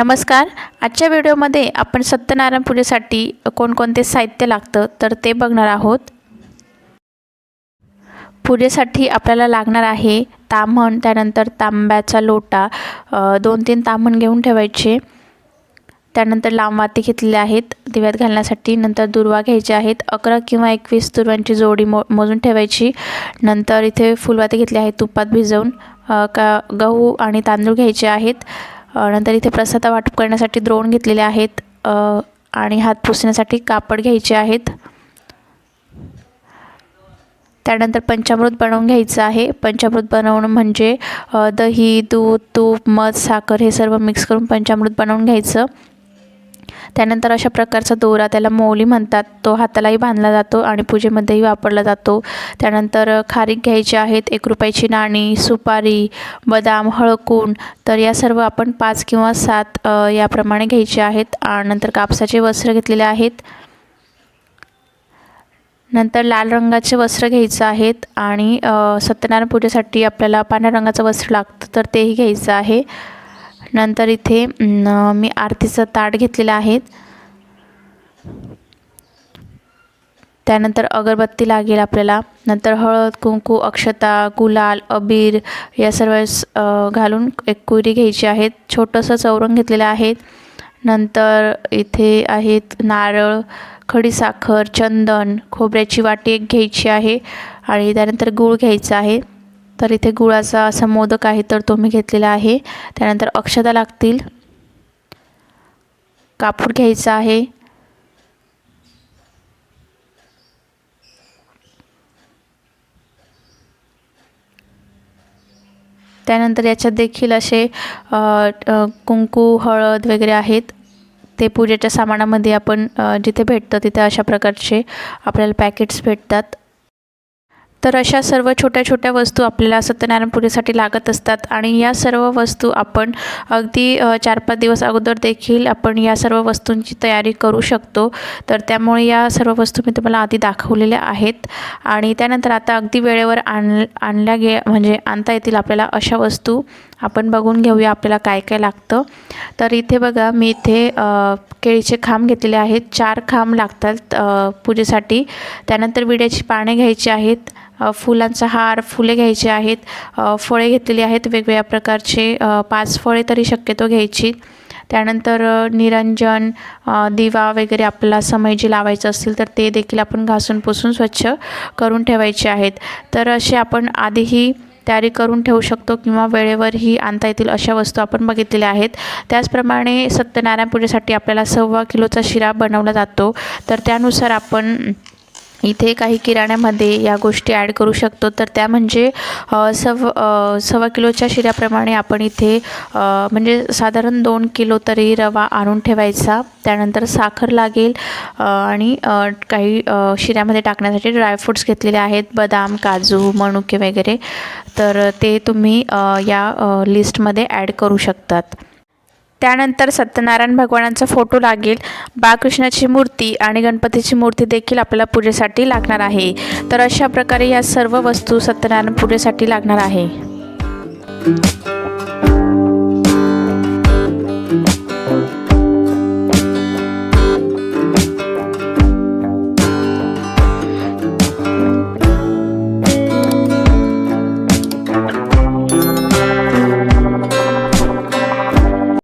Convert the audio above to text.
नमस्कार. आजच्या व्हिडिओमध्ये आपण सत्यनारायण पूजेसाठी कोणकोणते साहित्य लागतं तर ते बघणार आहोत. पूजेसाठी आपल्याला लागणार आहे ताम्हण त्यानंतर तांब्याचा लोटा दोन तीन ताम्हण घेऊन ठेवायचे. त्यानंतर लांबवाती घेतलेले आहेत दिव्यात घालण्यासाठी. नंतर दुर्वा घ्यायचे आहेत अकरा किंवा एकवीस दुर्वांची जोडी मो मोजून ठेवायची. नंतर इथे फुलवाती घेतले आहेत तुपात भिजवून. का गहू आणि तांदूळ घ्यायचे आहेत. नंतर इथे प्रसाद वाटप करण्यासाठी द्रोण घेतलेले आहेत. आणि हात पुसण्यासाठी कापड घ्यायचे आहेत. त्यानंतर पंचामृत बनवून घ्यायचं आहे. पंचामृत बनवणं म्हणजे दही दूध तूप मध साखर हे सर्व मिक्स करून पंचामृत बनवून घ्यायचं. त्यानंतर अशा प्रकारचा दोरा त्याला मौली म्हणतात. तो हातालाही बांधला जातो आणि पूजेमध्येही वापरला जातो. त्यानंतर खारीक घ्यायची आहेत एक रुपयाची नाणी सुपारी बदाम हळकूण तर या सर्व आपण पाच किंवा सात याप्रमाणे घ्यायचे आहेत. नंतर कापसाचे वस्त्र घेतलेले आहेत. नंतर लाल रंगाचे वस्त्र घ्यायचं आहेत आणि सत्यनारायण पूजेसाठी आपल्याला पांढऱ्या रंगाचं वस्त्र लागतं तर तेही घ्यायचं आहे. नंतर इथे मी आरतीचं ताट घेतलेलं आहे त्यानंतर अगरबत्ती लागेल आपल्याला. नंतर हळद कुंकू अक्षता गुलाल अबीर या सर्व घालून एक कुरी घ्यायची आहेत. छोटंसं चौरंग घेतलेलं आहे नंतर इथे आहेत नारळ खडीसाखर चंदन खोबऱ्याची वाटी एक घ्यायची आहे. आणि त्यानंतर गूळ घ्यायचा आहे. तर इथे गुळाचा असा मोदक आहे तर तो मी घेतलेला आहे. त्यानंतर अक्षता लागतील. कापूर घ्यायचा आहे. त्यानंतर याच्यात देखील असे कुंकू हळद वगैरे आहेत. ते पूजेच्या सामानामध्ये आपण जिथे भेटतं तिथे अशा प्रकारचे आपल्याला पॅकेट्स भेटतात. तर अशा सर्व छोट्या छोट्या वस्तू आपल्याला सत्यनारायण पूजेसाठी लागत असतात आणि या सर्व वस्तू आपण अगदी चार पाच दिवस अगोदर देखील आपण या सर्व वस्तूंची तयारी करू शकतो. तर त्यामुळे या सर्व वस्तू मी तुम्हाला आधी दाखवलेल्या आहेत आणि त्यानंतर आता अगदी वेळेवर आण आणल्या गे म्हणजे आणता येतील आपल्याला अशा वस्तू. आपण बघून घेऊया आपल्याला काय काय लागतं. तर इथे बघा मी इथे केळीचे खांब घेतलेले आहेत. चार खांब लागतात पूजेसाठी. त्यानंतर विड्याची पाने घ्यायची आहेत. फुलांचा हार फुले घ्यायचे आहेत फळे घेतलेली आहेत वेगवेगळ्या प्रकारचे पाच फळे तरी शक्यतो घ्यायची. त्यानंतर निरंजन दिवा वगैरे आपल्याला समय जे लावायचं असेल तर ते देखील आपण घासून पुसून स्वच्छ करून ठेवायचे आहेत. तर असे आपण आधीही तयारी करून ठेवू शकतो किंवा वेळेवरही आणता येतील अशा वस्तू आपण बघितलेल्या आहेत. त्याचप्रमाणे सत्यनारायण पूजेसाठी आपल्याला सव्वा किलोचा शिरा बनवला जातो. तर त्यानुसार आपण इथे काही किराण्यामध्ये या गोष्टी ॲड करू शकतो. तर त्या म्हणजे सव सव्वा किलोच्या शिऱ्याप्रमाणे आपण इथे म्हणजे साधारण दोन किलो तरी रवा आणून ठेवायचा. त्यानंतर साखर लागेल आणि काही शिऱ्यामध्ये टाकण्यासाठी ड्रायफ्रूट्स घेतलेले आहेत. बदाम काजू मनुके वगैरे. तर ते तुम्ही या लिस्टमध्ये ॲड करू शकतात. त्यानंतर सत्यनारायण भगवानांचा फोटो लागेल. बाळकृष्णाची मूर्ती आणि गणपतीची मूर्ती देखील आपल्याला पूजेसाठी लागणार आहे. तर अशा प्रकारे या सर्व वस्तू सत्यनारायण पूजेसाठी लागणार आहे.